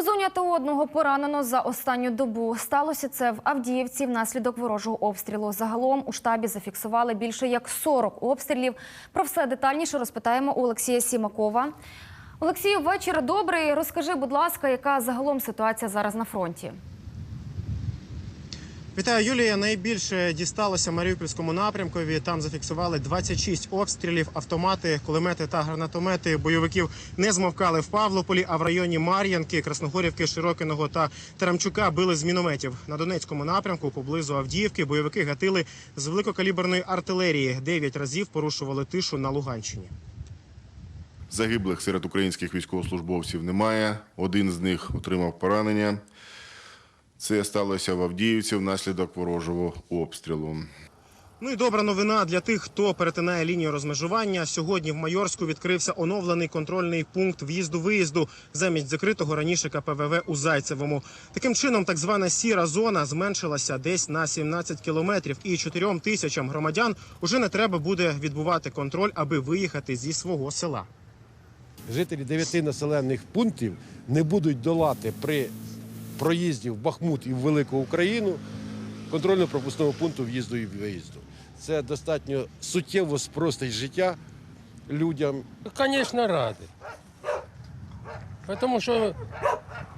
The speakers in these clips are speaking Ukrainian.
У одного поранено за останню добу. Сталося це в Авдіївці внаслідок ворожого обстрілу. Загалом у штабі зафіксували більше як 40 обстрілів. Про все детальніше розпитаємо у Олексія Сімакова. Олексію, вечір добрий. Розкажи, будь ласка, яка загалом ситуація зараз на фронті? Вітаю, Юлія. Найбільше дісталося Маріупольському напрямкові. Там зафіксували 26 обстрілів, автомати, кулемети та гранатомети бойовиків не змовкали в Павлополі, а в районі Мар'янки, Красногорівки, Широкиного та Тарамчука били з мінометів. На Донецькому напрямку поблизу Авдіївки бойовики гатили з великокаліберної артилерії. Дев'ять разів порушували тишу на Луганщині. Загиблих серед українських військовослужбовців немає. Один з них отримав поранення. Це сталося в Авдіївці внаслідок ворожого обстрілу. Ну і добра новина для тих, хто перетинає лінію розмежування. Сьогодні в Майорську відкрився оновлений контрольний пункт в'їзду-виїзду замість закритого раніше КПВВ у Зайцевому. Таким чином, так звана сіра зона зменшилася десь на 17 кілометрів, і 4 тисячам громадян уже не треба буде відбувати контроль, аби виїхати зі свого села. Жителі дев'яти населених пунктів не будуть долати при проїзді в Бахмут і в Велику Україну контрольно-пропускного пункту в'їзду і виїзду. Це достатньо суттєво спростить життя людям. Конечно, рады. Потому что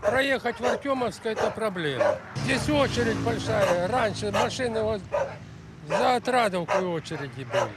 проехать в Артемовск это проблема. Здесь очередь большая. Раньше машины вот за Отрадовкой очереди были.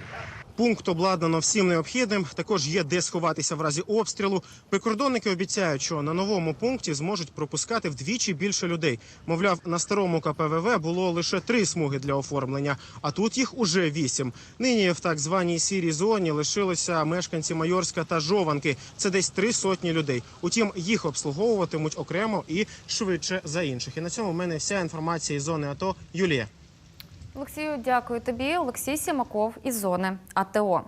Пункт обладнано всім необхідним. Також є де сховатися в разі обстрілу. Прикордонники обіцяють, що на новому пункті зможуть пропускати вдвічі більше людей. Мовляв, на старому КПВВ було лише три смуги для оформлення, а тут їх уже вісім. Нині в так званій сірій зоні лишилися мешканці Майорська та Жованки. Це десь три сотні людей. Утім, їх обслуговуватимуть окремо і швидше за інших. І на цьому в мене вся інформація із зони АТО. Юлія. Олексію, дякую тобі. Олексій Сімаков із зони АТО.